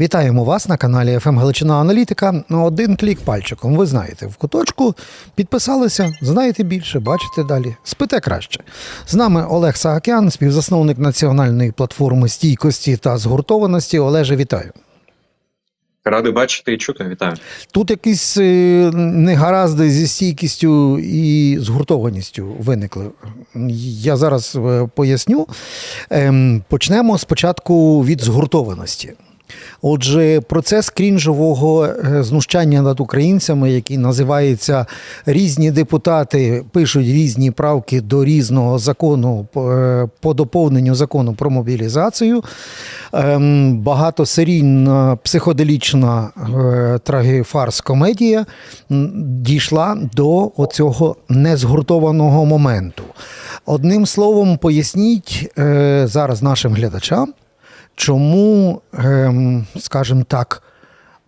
Вітаємо вас на каналі ФМ Галичина Аналітика. Ну, Один клік пальчиком. Ви знаєте, в куточку підписалися, знаєте більше, бачите далі. Спите краще. З нами Олег Сагакян, співзасновник національної платформи стійкості та згуртованості. Олеже, вітаю. Радий бачити і чути. Вітаю. Тут якісь е, негаразди зі стійкістю і згуртованістю виникли. Я зараз е, поясню. Ем, Почнемо спочатку від згуртованості. Отже, процес крінжового е, знущання над українцями, який називається різні депутати пишуть різні правки до різного закону по- е, доповненню закону про мобілізацію. Ем, Багатосерійна психоделічна е, трагіфарс комедія дійшла до оцього незгуртованого моменту. Одним словом, поясніть зараз нашим глядачам, чому, ем, скажімо так,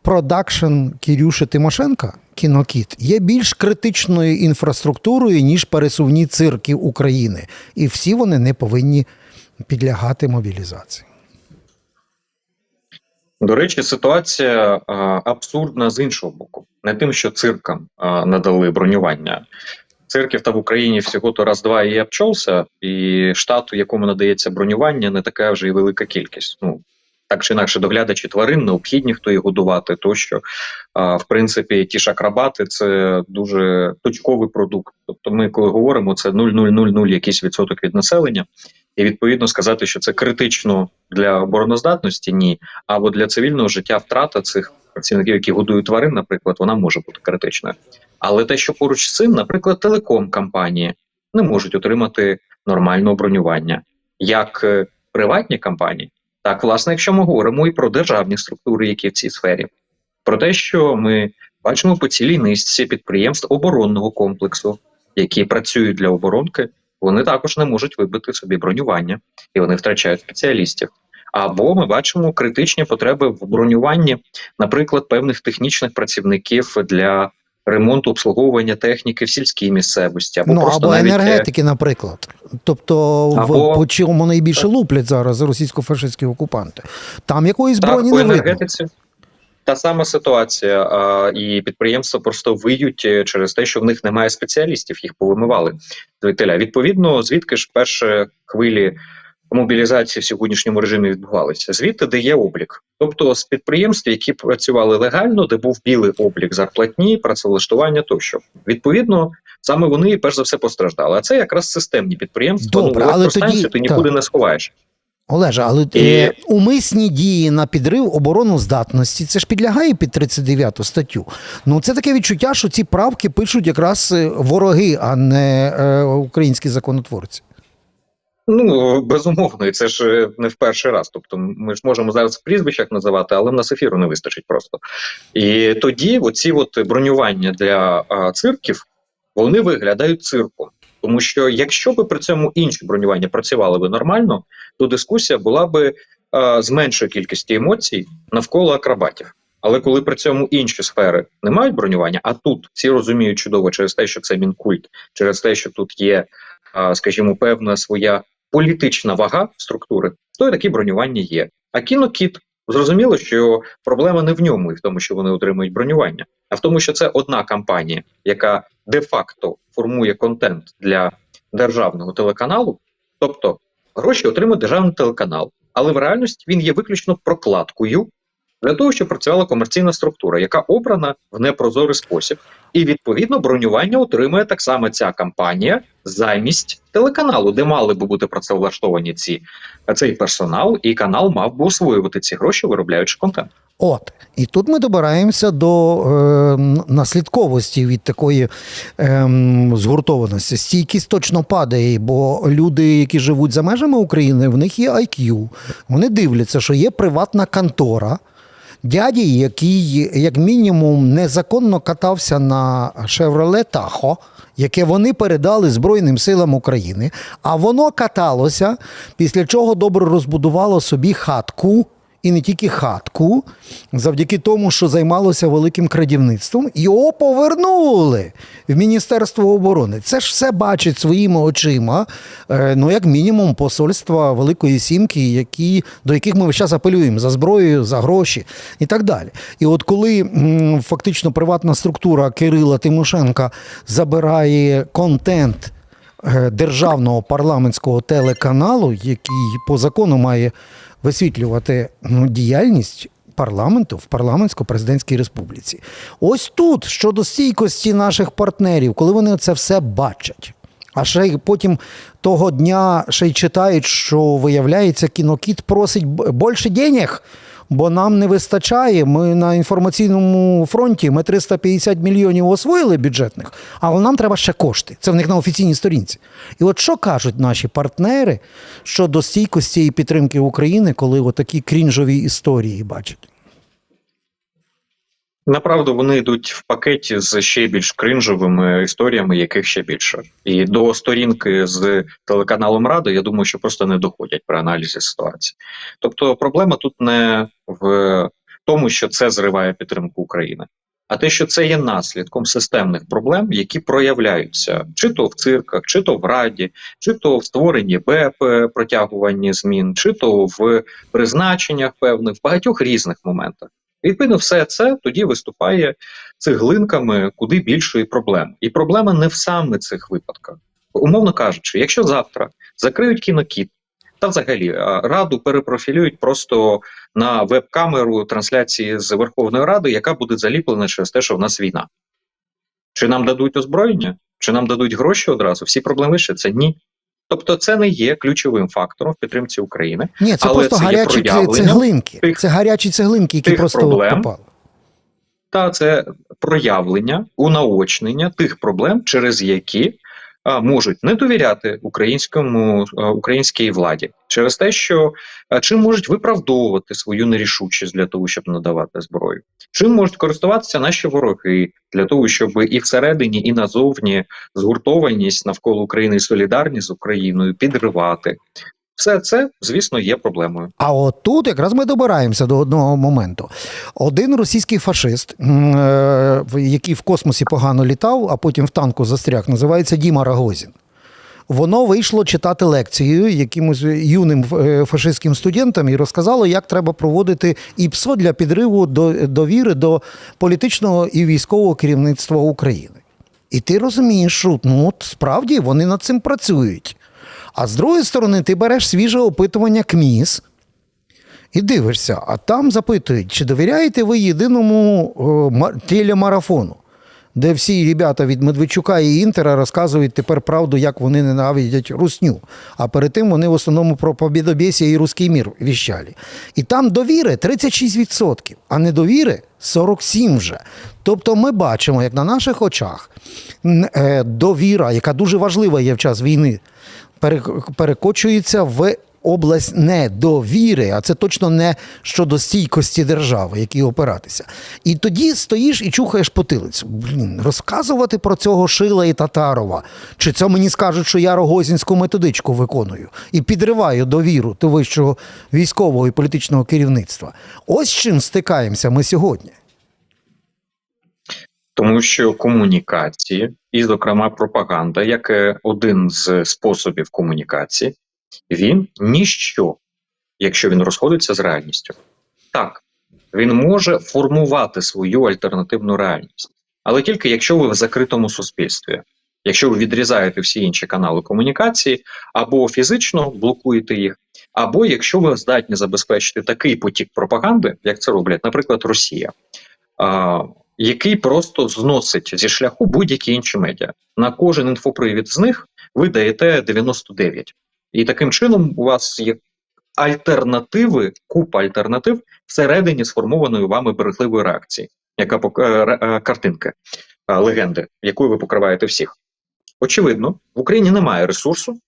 продакшн Кірюши Тимошенка, кінокіт, є більш критичною інфраструктурою, ніж пересувні цирки України. І всі вони не повинні підлягати мобілізації. До речі, ситуація абсурдна з іншого боку. Не тим, що циркам надали бронювання. Цирків та в Україні всього то раз-два і обчовся, і штату, якому надається бронювання, не така вже й велика кількість. Ну так чи інакше, доглядачі тварин необхідні, хто їх годувати, тощо. А, в принципі, ті ж акрабати це дуже точковий продукт. Тобто, ми, коли говоримо, це 0,000 якийсь відсоток від населення, і відповідно сказати, що це критично для обороноздатності, ні. Або для цивільного життя втрата цих працівників, які годують тварин, наприклад, вона може бути критичною. Але те, що поруч з цим, наприклад, телеком-компанії не можуть отримати нормального бронювання, як е, приватні компанії, так власне, якщо ми говоримо і про державні структури, які в цій сфері, про те, що ми бачимо по цілій низці підприємств оборонного комплексу, які працюють для оборонки, вони також не можуть вибити собі бронювання і вони втрачають спеціалістів. Або ми бачимо критичні потреби в бронюванні, наприклад, певних технічних працівників для ремонту обслуговування техніки в сільській місцевості, або ну, просто або навіть е, енергетики, наприклад. Тобто, Або- в, по чому найбільше луплять зараз російсько-фашистські окупанти. Там якоїсь по не видно. енергетиці. Та сама ситуація, а, і підприємства просто виють е, через те, що в них немає спеціалістів, їх повимивали. Відповідно, звідки ж перші хвилі мобілізації в сьогоднішньому режимі відбувалися? Звідти, де є облік. Тобто з підприємств, які працювали легально, де був білий облік зарплатні, працевлаштування тощо. Відповідно, саме вони перш за все постраждали. А це якраз системні підприємства. Добре, ну, але тоді- ти нікуди так. не сховаєш. Олеже, але І- е, умисні дії на підрив обороноздатності це ж підлягає під 39 статтю. Ну це таке відчуття, що ці правки пишуть якраз е, вороги, а не е, українські законотворці. Ну безумовно, і це ж е, не в перший раз. Тобто, ми ж можемо зараз в прізвищах називати, але в нас ефіру не вистачить просто. І тоді, оці от бронювання для а, цирків, вони виглядають цирком. Тому що якщо би при цьому інші бронювання працювали би нормально, то дискусія була би а, з меншою кількістю емоцій навколо акробатів. Але коли при цьому інші сфери не мають бронювання, а тут всі розуміють чудово через те, що це мінкульт, через те, що тут є, скажімо, певна своя політична вага структури, то і такі бронювання є. А кінокіт зрозуміло, що проблема не в ньому і в тому, що вони отримують бронювання, а в тому, що це одна компанія, яка де-факто формує контент для державного телеканалу, тобто гроші отримує державний телеканал, але в реальності він є виключно прокладкою для того, щоб працювала комерційна структура, яка обрана в непрозорий спосіб, і відповідно бронювання отримує так само ця компанія замість телеканалу, де мали би бути працевлаштовані ці цей персонал, і канал мав би освоювати ці гроші, виробляючи контент. От, і тут ми добираємося до е, наслідковості від такої е, згуртованості. Стійкість точно падає, бо люди, які живуть за межами України, в них є IQ. Вони дивляться, що є приватна контора. Дяді, який, як мінімум, незаконно катався на Шевроле Тахо, яке вони передали Збройним силам України, а воно каталося, після чого добре розбудувало собі хатку і не тільки хатку, завдяки тому, що займалося великим крадівництвом, його повернули в Міністерство оборони. Це ж все бачить своїми очима, е, ну як мінімум, посольства Великої Сімки, які, до яких ми весь час апелюємо за зброєю, за гроші і так далі. І от коли фактично приватна структура Кирила Тимошенка забирає контент е, державного парламентського телеканалу, який по закону має висвітлювати ну, діяльність. Парламенту в парламентсько-президентській республіці. Ось тут щодо стійкості наших партнерів, коли вони це все бачать. А ще й потім того дня ще й читають, що виявляється, кінокіт просить більше денег, бо нам не вистачає. Ми на інформаційному фронті ми 350 мільйонів освоїли бюджетних, але нам треба ще кошти. Це в них на офіційній сторінці. І от що кажуть наші партнери щодо стійкості і підтримки України, коли отакі крінжові історії бачать? Направду вони йдуть в пакеті з ще більш кринжовими історіями, яких ще більше. І до сторінки з телеканалом Рада, я думаю, що просто не доходять при аналізі ситуації. Тобто, проблема тут не в тому, що це зриває підтримку України, а те, що це є наслідком системних проблем, які проявляються чи то в цирках, чи то в раді, чи то в створенні БЕП, протягуванні змін, чи то в призначеннях певних в багатьох різних моментах. Відповідно, все це тоді виступає цеглинками куди більшої проблеми. І проблема не в саме цих випадках. Умовно кажучи, якщо завтра закриють кінокіт, та взагалі раду перепрофілюють просто на веб-камеру трансляції з Верховної Ради, яка буде заліплена через те, що в нас війна. Чи нам дадуть озброєння, чи нам дадуть гроші одразу? Всі проблеми вирішаться? Ні. Тобто, це не є ключовим фактором в підтримці України. Ні, це Але просто це гарячі цеглинки. тих- це гарячі цеглинки, які тих просто проблем, попали. Та це проявлення, унаочнення тих проблем, через які можуть не довіряти українському українській владі, через те, що чим можуть виправдовувати свою нерішучість для того, щоб надавати зброю, чим можуть користуватися наші вороги для того, щоб і всередині, і назовні згуртованість навколо України і солідарність з Україною підривати. Все це, звісно, є проблемою. А от тут якраз ми добираємося до одного моменту. Один російський фашист, е, який в космосі погано літав, а потім в танку застряг, називається Діма Рагозін. Воно вийшло читати лекцію якимось юним е, фашистським студентам і розказало, як треба проводити ІПСО для підриву до- довіри до політичного і військового керівництва України. І ти розумієш, що ну, справді вони над цим працюють. А з другої сторони, ти береш свіже опитування КМІС і дивишся, а там запитують, чи довіряєте ви єдиному ма- телемарафону, де всі ребята від Медведчука і Інтера розказують тепер правду, як вони ненавидять русню. А перед тим вони в основному про побідобєсія і руський мір віщали. І там довіри 36%, а недовіри 47% вже. Тобто ми бачимо, як на наших очах е, довіра, яка дуже важлива є в час війни, перекочується в область недовіри, а це точно не щодо стійкості держави, якій опиратися. І тоді стоїш і чухаєш потилицю. Блін, розказувати про цього Шила і Татарова. Чи це мені скажуть, що я рогозінську методичку виконую і підриваю довіру до вищого військового і політичного керівництва. Ось з чим стикаємося ми сьогодні. Тому що комунікації, і, зокрема, пропаганда, як один з способів комунікації, він ніщо, якщо він розходиться з реальністю. Так, він може формувати свою альтернативну реальність, але тільки якщо ви в закритому суспільстві, якщо ви відрізаєте всі інші канали комунікації, або фізично блокуєте їх, або якщо ви здатні забезпечити такий потік пропаганди, як це роблять, наприклад, Росія. А, який просто зносить зі шляху будь-які інші медіа. На кожен інфопривід з них ви даєте 99. І таким чином у вас є альтернативи, купа альтернатив всередині сформованої вами берегливої реакції, яка е, е, картинки, е, легенди, якою ви покриваєте всіх. Очевидно, в Україні немає ресурсу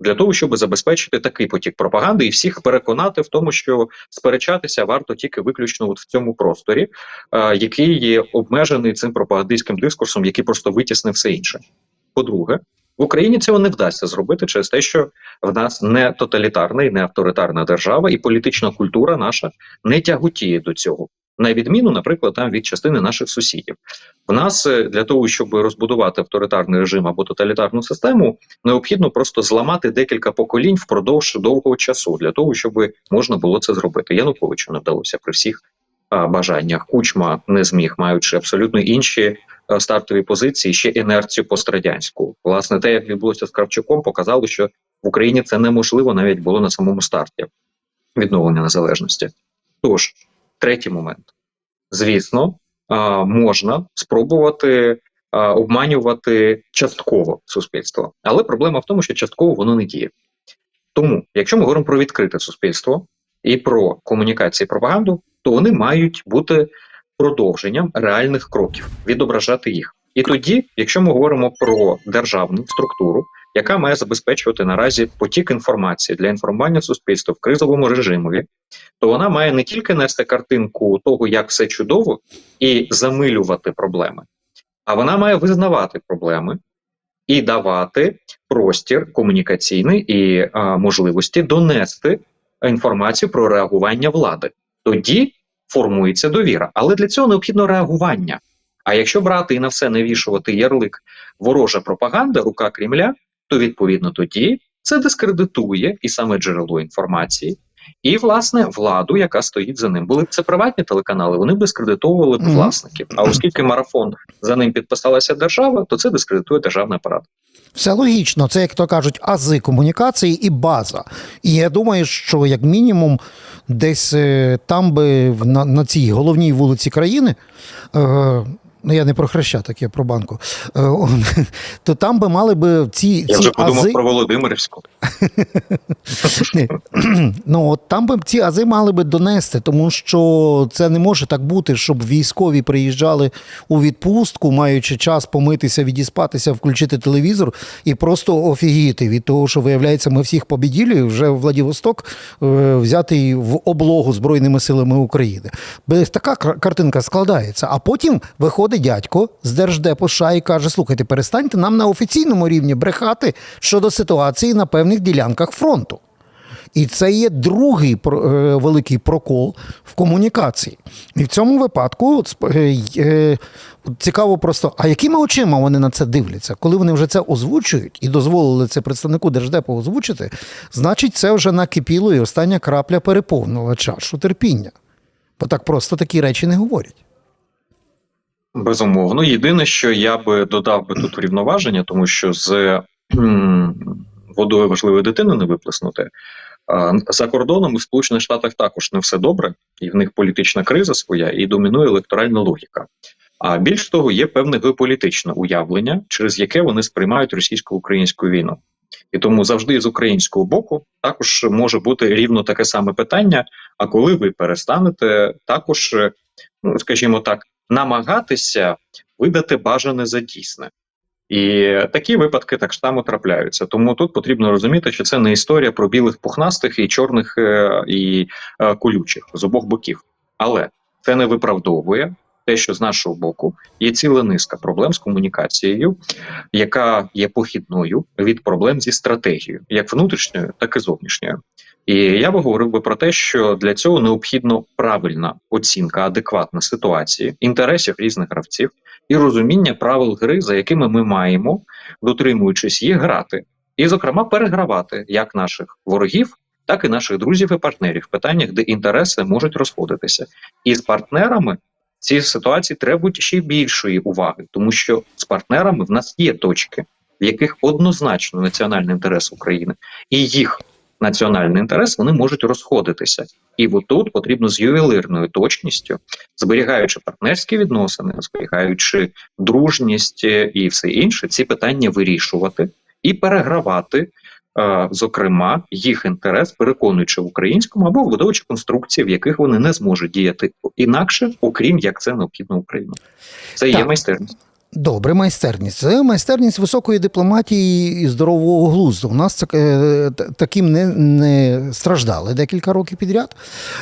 для того, щоб забезпечити такий потік пропаганди і всіх переконати в тому, що сперечатися варто тільки виключно от в цьому просторі, який є обмежений цим пропагандистським дискурсом, який просто витіснив все інше. По-друге, В Україні цього не вдасться зробити через те, що в нас не тоталітарна і не авторитарна держава, і політична культура наша не тяготіє до цього. На відміну, наприклад, там від частини наших сусідів. В нас е, для того, щоб розбудувати авторитарний режим або тоталітарну систему, необхідно просто зламати декілька поколінь впродовж довгого часу для того, щоб можна було це зробити. Януковичу не вдалося при всіх а, бажаннях. Кучма не зміг, маючи абсолютно інші е, стартові позиції, ще інерцію пострадянську. Власне, те, як відбулося з Кравчуком, показало, що в Україні це неможливо навіть було на самому старті відновлення незалежності. Тож, третій момент. Звісно, можна спробувати обманювати частково суспільство. Але проблема в тому, що частково воно не діє. Тому, якщо ми говоримо про відкрите суспільство і про комунікацію і пропаганду, то вони мають бути продовженням реальних кроків, відображати їх. І тоді, якщо ми говоримо про державну структуру, яка має забезпечувати наразі потік інформації для інформування суспільства в кризовому режимові, то вона має не тільки нести картинку того, як все чудово, і замилювати проблеми, а вона має визнавати проблеми і давати простір комунікаційний і а, можливості донести інформацію про реагування влади. Тоді формується довіра. Але для цього необхідно реагування. А якщо брати і на все навішувати ярлик ворожа пропаганда, рука Кремля, то відповідно тоді це дискредитує і саме джерело інформації, і власне владу, яка стоїть за ним. Були б це приватні телеканали, вони б дискредитовували б власників. А оскільки марафон за ним підписалася держава, то це дискредитує державний апарат. Все логічно, це як то кажуть, ази комунікації і база. І я думаю, що як мінімум десь е, там би на, на цій головній вулиці країни. Е, Ну, я не про Хрещатик, я про банку. Е, то там би мали би ці, Я ці вже подумав ази. про Володимирівську. Ну от там би ці ази мали би донести, тому що це не може так бути, щоб військові приїжджали у відпустку, маючи час помитися, відіспатися, включити телевізор і просто офігіти від того, що виявляється, ми всіх побіділи, вже Владивосток е, взятий в облогу Збройними силами України. Така картинка складається. А потім виходить дядько з держдепу США і каже: слухайте, перестаньте нам на офіційному рівні брехати щодо ситуації на певних ділянках фронту. І це є другий е, великий прокол в комунікації. І в цьому випадку е, е, цікаво просто, а якими очима вони на це дивляться? Коли вони вже це озвучують і дозволили це представнику держдепу озвучити, значить, це вже накипіло і остання крапля переповнила чашу терпіння. Бо так просто такі речі не говорять. Безумовно. Єдине, що я би додав би тут врівноваження, тому що з водою важливої дитини не виплеснути. За кордоном в Сполучених Штатах також не все добре, і в них політична криза своя, і домінує електоральна логіка. А більш того, є певне геополітичне уявлення, через яке вони сприймають російсько-українську війну. І тому завжди з українського боку також може бути рівно таке саме питання. А коли ви перестанете також, ну скажімо так, намагатися видати бажане за дійсне. І такі випадки так само трапляються. Тому тут потрібно розуміти, що це не історія про білих пухнастих і чорних е, і е, колючих з обох боків. Але це не виправдовує те, що з нашого боку є ціла низка проблем з комунікацією, яка є похідною від проблем зі стратегією, як внутрішньою, так і зовнішньою. І я би говорив би про те, що для цього необхідно правильна оцінка, адекватна ситуації, інтересів різних гравців і розуміння правил гри, за якими ми маємо, дотримуючись їх, грати, і, зокрема, перегравати як наших ворогів, так і наших друзів і партнерів в питаннях, де інтереси можуть розходитися. І з партнерами ці ситуації требують ще більшої уваги, тому що з партнерами в нас є точки, в яких однозначно національний інтерес України і їх національний інтерес вони можуть розходитися. І отут потрібно з ювелирною точністю, зберігаючи партнерські відносини, зберігаючи дружність е, і все інше, ці питання вирішувати і перегравати. е, Зокрема, їх інтерес, переконуючи в українському або вбудовуючи конструкції, в яких вони не зможуть діяти інакше, окрім як це необхідно Україні. Це є майстерність. Добре, майстерність. Це майстерність високої дипломатії і здорового глузду. У нас е, таким не, не страждали декілька років підряд.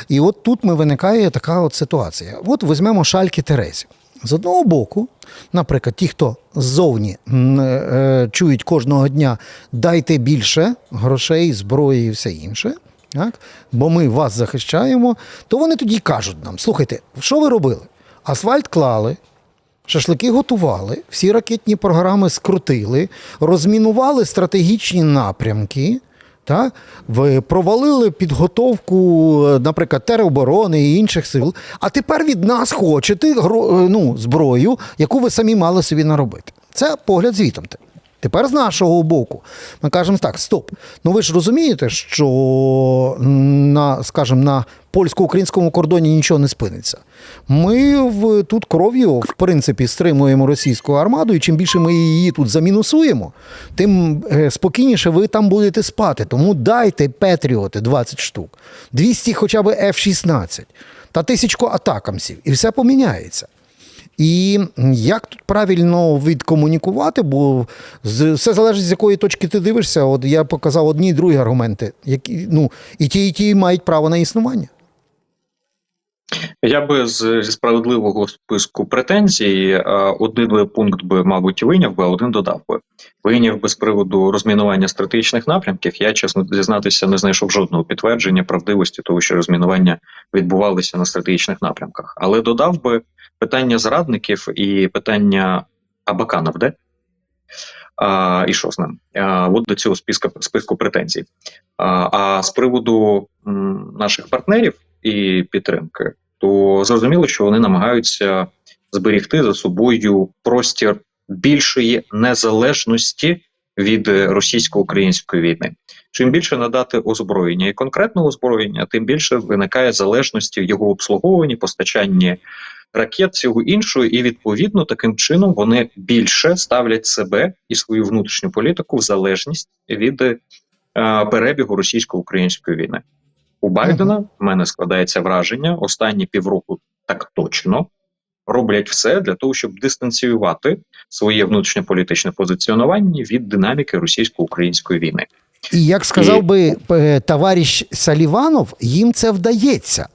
І от тут ми виникає така от ситуація. От візьмемо шальки Терезі. З одного боку, наприклад, ті, хто ззовні е, чують кожного дня дайте більше грошей, зброї і все інше, так? бо ми вас захищаємо, то вони тоді кажуть нам: слухайте, що ви робили? Асфальт клали, Шашлики готували, всі ракетні програми скрутили, розмінували стратегічні напрямки. Та? Провалили підготовку, е, наприклад, тероборони і інших сил. А тепер від нас хочете е, ну, зброю, яку ви самі мали собі наробити. Це погляд звітом. Тепер з нашого боку ми кажемо так: стоп. Ну ви ж розумієте, що на, скажімо, на польсько-українському кордоні нічого не спиниться. Ми в, тут кров'ю, в принципі, стримуємо російську армаду, і чим більше ми її тут замінусуємо, тим е, спокійніше ви там будете спати. Тому дайте Петріоти 20 штук, 200 хоча б F-16 та тисячку атакамсів, і все поміняється. І як тут правильно відкомунікувати, бо все залежить, з якої точки ти дивишся. От я показав одні і другі аргументи, які ну і ті, і ті мають право на існування. Я би з зі справедливого списку претензій е, один би пункт би, мабуть, вийняв би, а один додав би. Вийняв би з приводу розмінування стратегічних напрямків. Я, чесно зізнатися, не знайшов жодного підтвердження правдивості того, що розмінування відбувалися на стратегічних напрямках. Але додав би питання зрадників і питання Абаканов, де? А, і що з ним? А, от до цього списка, списку претензій. А, а з приводу м, наших партнерів і підтримки, то зрозуміло, що вони намагаються зберігти за собою простір більшої незалежності від російсько-української війни. Чим більше надати озброєння і конкретного озброєння, тим більше виникає залежності в його обслуговуванні, постачанні ракет, всього іншого, і відповідно таким чином вони більше ставлять себе і свою внутрішню політику в залежність від е, перебігу російсько-української війни. У Байдена в мене складається враження останні півроку так точно роблять все для того, щоб дистанціювати своє внутрішньополітичне позиціонування від динаміки російсько-української війни. І як сказав І- би е, товариш Саліванов, їм це вдається.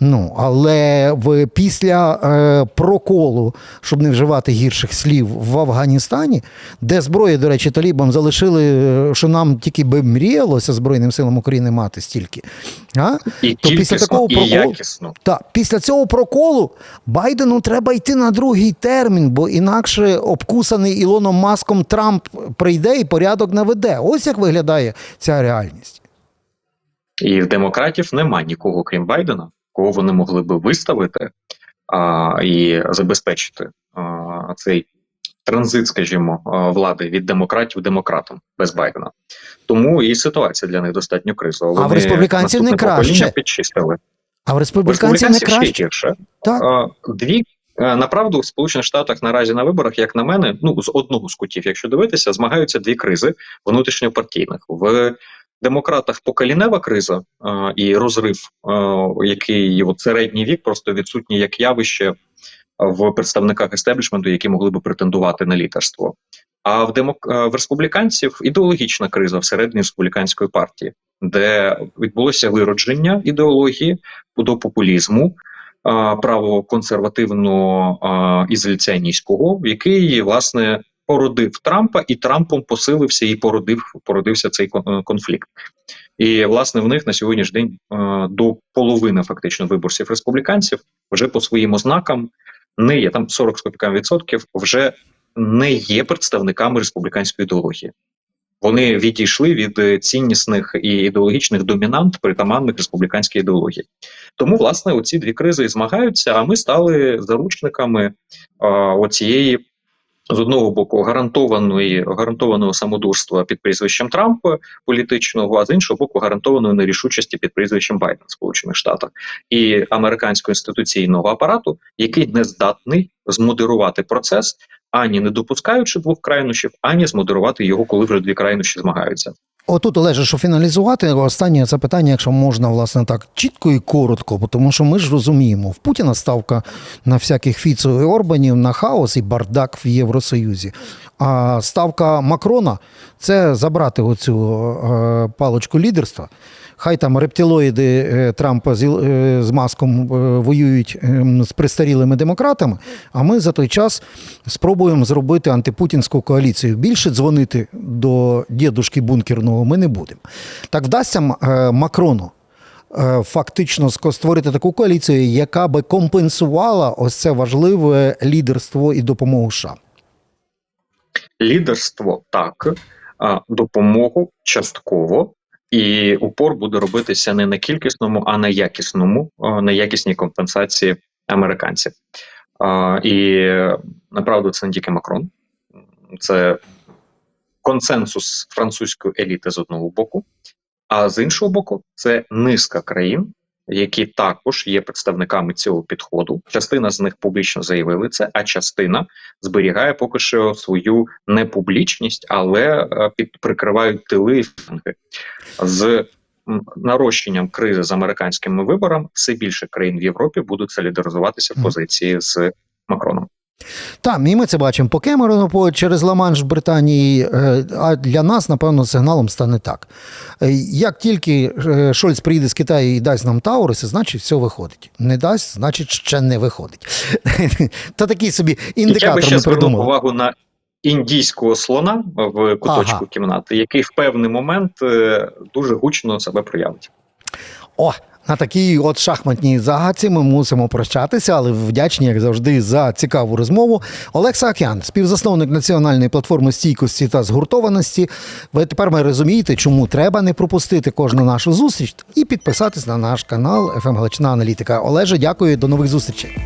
Ну, але в, після е, проколу, щоб не вживати гірших слів в Афганістані, де зброї, до речі, талібам залишили, е, що нам тільки би мріялося Збройним силам України мати стільки. А? І То після такого і проколу- якісно. Та після цього проколу Байдену треба йти на другий термін, бо інакше обкусаний Ілоном Маском Трамп прийде і порядок наведе. Ось як виглядає ця реальність. І в демократів нема нікого, крім Байдена, кого вони могли би виставити а, і забезпечити а, цей транзит, скажімо, влади від демократів демократам без Байдена. Тому і ситуація для них достатньо кризова. А в республіканців не краще. підчистили. А в республіканців не республіканців ще краще. гірше. Так. А, Дві направду в Сполучених Штатах наразі на виборах, як на мене, ну з одного з кутів, якщо дивитися, змагаються дві кризи внутрішньопартійних в демократах поколінева криза а, і розрив, а, який от середній вік просто відсутній як явище в представниках естеблішменту, які могли би претендувати на лідерство. А в демок... в республіканців ідеологічна криза всередині республіканської партії, де відбулося виродження ідеології до популізму, а, правоконсервативного а, ізоляціоністського, який власне породив Трампа, і Трампом посилився і породив породився цей кон- конфлікт. І власне в них на сьогоднішній день е, до половини фактично виборців республіканців вже по своїм ознакам не є там 40 з відсотків, вже не є представниками республіканської ідеології. Вони відійшли від е, ціннісних і ідеологічних домінант притаманних республіканській ідеології. Тому, власне, оці дві кризи змагаються. А ми стали заручниками оцієї з одного боку гарантованої гарантованого самодурства під прізвищем Трампа політичного, а з іншого боку, гарантованої нерішучості під прізвищем Байден Сполучених Штатах і американського інституційного апарату, який не здатний змодерувати процес, ані не допускаючи двох крайнощів, ані змодерувати його, коли вже дві крайнощі змагаються. Отут Олеже, що фіналізувати останнє це питання, якщо можна, власне, так чітко і коротко, бо тому що ми ж розуміємо, в Путіна ставка на всяких Фіцо і Орбанів, на хаос і бардак в Євросоюзі. А ставка Макрона це забрати оцю е, паличку лідерства, Хай там рептилоїди е, Трампа з, е, маском е, воюють ем, з пристарілими демократами, а ми за той час спробуємо зробити антипутінську коаліцію. Більше дзвонити до дідушки бункерного ми не будемо. Так вдасться Макрону фактично створити таку коаліцію, яка би компенсувала ось це важливе лідерство і допомогу США. Лідерство так, допомогу частково, і упор буде робитися не на кількісному, а на якісному, на якісній компенсації американців. І е, направду це не тільки Макрон, це консенсус французької еліти з одного боку, а з іншого боку, це низка країн, які також є представниками цього підходу. Частина з них публічно заявили це, а частина зберігає поки що свою непублічність, але е, під прикривають тили з нарощенням кризи з американськими виборами. Все більше країн в Європі будуть солідаризуватися в позиції з Макроном. Так, і ми це бачимо по Кемерону, по через Ла-Манш в Британії. е, А для нас, напевно, сигналом стане так. Е, Як тільки е, Шольц приїде з Китаю і дасть нам Тауруси, значить все виходить. Не дасть, значить ще не виходить. Та такий собі індикатор ми придумали. увагу на індійського слона в куточку Ага. кімнати, який в певний момент дуже гучно себе проявить. О, на такій от шахматній загадці ми мусимо прощатися, але вдячні, як завжди, за цікаву розмову. Олекса Акян, співзасновник національної платформи стійкості та згуртованості. Ви тепер ми розумієте, чому треба не пропустити кожну нашу зустріч і підписатись на наш канал «ФМ Галичина Аналітика. Олеже, дякую, до нових зустрічей.